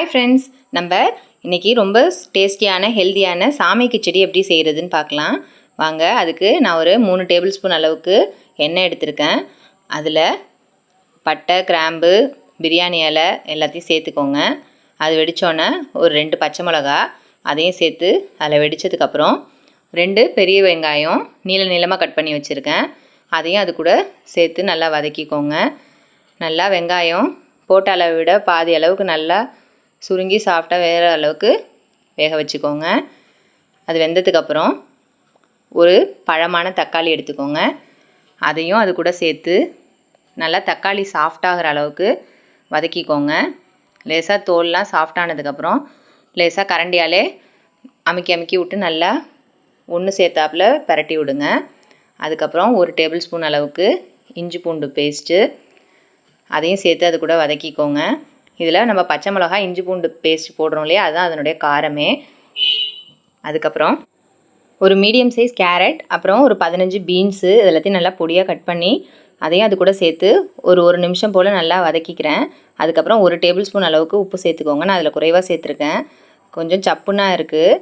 Hi friends நம்ம இன்றைக்கி ரொம்ப டேஸ்டியான ஹெல்த்தியான சாமை கிச்சடி எப்படி செய்கிறதுன்னு பார்க்கலாம். வாங்க அதுக்கு நான் ஒரு மூணு டேபிள் ஸ்பூன் அளவுக்கு எண்ணெய் எடுத்திருக்கேன். அதில் பட்டை கிராம்பு பிரியாணி இலை எல்லாத்தையும் சேர்த்துக்கோங்க. அது வெடித்தோன்னே ஒரு ரெண்டு பச்சை மிளகா அதையும் சேர்த்து அதில் வெடித்ததுக்கப்புறம் ரெண்டு பெரிய வெங்காயம் நீள நீளமாக கட் பண்ணி வச்சுருக்கேன். அதையும் அது கூட சேர்த்து நல்லா வதக்கிக்கோங்க. நல்லா வெங்காயம் போட்ட அளவை விட பாதி அளவுக்கு நல்லா சுருங்கி சாஃப்டாக வேறு அளவுக்கு வேக வச்சுக்கோங்க. அது வெந்ததுக்கப்புறம் ஒரு பழமான தக்காளி எடுத்துக்கோங்க. அதையும் அது கூட சேர்த்து நல்லா தக்காளி சாஃப்டாகிற அளவுக்கு வதக்கிக்கோங்க. லேசாக தோல்லாம் சாஃப்டானதுக்கப்புறம் லேசாக கரண்டியாலே அமுக்கி அமுக்கி விட்டு நல்லா ஒன்று சேர்த்தாப்பில் பரட்டி விடுங்க. அதுக்கப்புறம் ஒரு டேபிள் ஸ்பூன் அளவுக்கு இஞ்சி பூண்டு பேஸ்ட்டு அதையும் சேர்த்து அது கூட வதக்கிக்கோங்க. இதில் நம்ம பச்சை மிளகா இஞ்சி பூண்டு பேஸ்ட் போடுறோம் இல்லையா? அதுதான் அதனுடைய காரமே. அதுக்கப்புறம் ஒரு மீடியம் சைஸ் கேரட் அப்புறம் ஒரு பதினஞ்சு பீன்ஸு எல்லாத்தையும் நல்லா பொடியாக கட் பண்ணி அதையும் அது கூட சேர்த்து ஒரு ஒரு நிமிஷம் போல் நல்லா வதக்கிக்கிறேன். அதுக்கப்புறம் ஒரு டேபிள் ஸ்பூன் அளவுக்கு உப்பு சேர்த்துக்கோங்க. நான் அதில் குறைவாக சேர்த்துருக்கேன். கொஞ்சம் சப்புனா இருக்குது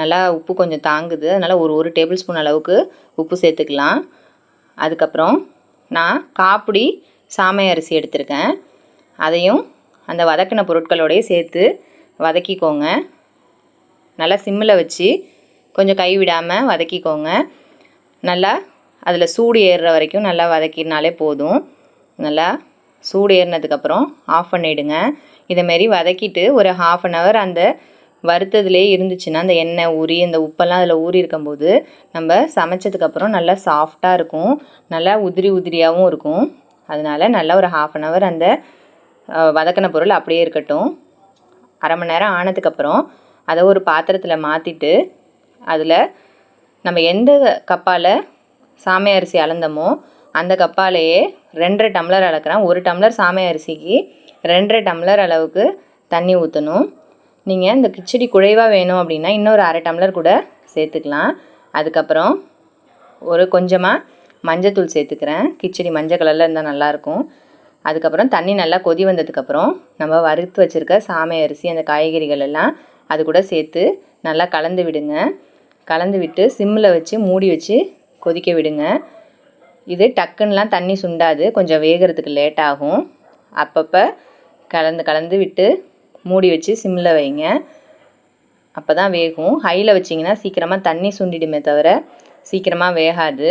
நல்லா உப்பு கொஞ்சம் தாங்குது. அதனால் ஒரு ஒரு டேபிள் ஸ்பூன் அளவுக்கு உப்பு சேர்த்துக்கலாம். அதுக்கப்புறம் நான் காப்பிடி சாமை அரிசி எடுத்திருக்கேன். அதையும் அந்த வதக்கின பொருட்களோடையே சேர்த்து வதக்கிக்கோங்க. நல்லா சிம்மில் வச்சு கொஞ்சம் கைவிடாமல் வதக்கிக்கோங்க. நல்லா அதில் சூடு ஏறுற வரைக்கும் நல்லா வதக்கினாலே போதும். நல்லா சூடு ஏறினதுக்கப்புறம் ஆஃப் பண்ணிவிடுங்க இதேமாரி வதக்கிட்டு ஒரு ஹாஃப் அன் ஹவர் அந்த வறுத்ததுலேயே இருந்துச்சுன்னா அந்த எண்ணெய் ஊறி அந்த உப்பெல்லாம் அதில் ஊறி இருக்கும்போது நம்ம சமைச்சதுக்கப்புறம் நல்லா சாஃப்டாக இருக்கும். நல்லா உதிரி உதிரியாகவும் இருக்கும். அதனால் நல்லா ஒரு ஹாஃப் அன் ஹவர் அந்த வதக்கின பொருள் அப்படியே இருக்கட்டும். அரை மணி நேரம் ஆனதுக்கப்புறம் அதை ஒரு பாத்திரத்தில் மாற்றிட்டு அதில் நம்ம எந்த கப்பால் சாமை அரிசி அளந்தமோ அந்த கப்பாலேயே ரெண்டரை டம்ளர் அளக்கிறேன். ஒரு டம்ளர் சாமை அரிசிக்கு ரெண்டரை டம்ளர் அளவுக்கு தண்ணி ஊற்றணும் நீங்கள் இந்த கிச்சடி குழைவாக வேணும் அப்படின்னா இன்னொரு அரை டம்ளர் கூட சேர்த்துக்கலாம். அதுக்கப்புறம் ஒரு கொஞ்சமாக மஞ்சத்தூள் சேர்த்துக்கிறேன். கிச்சடி மஞ்சள் கலரில் இருந்தால் நல்லாயிருக்கும் அதுக்கப்புறம் தண்ணி நல்லா கொதி வந்ததுக்கப்புறம் நம்ம வறுத்து வச்சுருக்க சாமை அரிசி அந்த காய்கறிகள் எல்லாம் அது கூட சேர்த்து நல்லா கலந்து விடுங்க. கலந்து விட்டு சிம்மில் வச்சு மூடி வச்சு கொதிக்க விடுங்க. இது டக்குன்னெலாம் தண்ணி சுண்டாது கொஞ்சம் வேகிறதுக்கு லேட் ஆகும். அப்பப்போ கலந்து கலந்து விட்டு மூடி வச்சு சிம்மில் வைங்க. அப்போ தான் வேகும். ஹையில் வச்சிங்கன்னா சீக்கிரமாக தண்ணி சுண்டிடுமே தவிர சீக்கிரமாக வேகாது.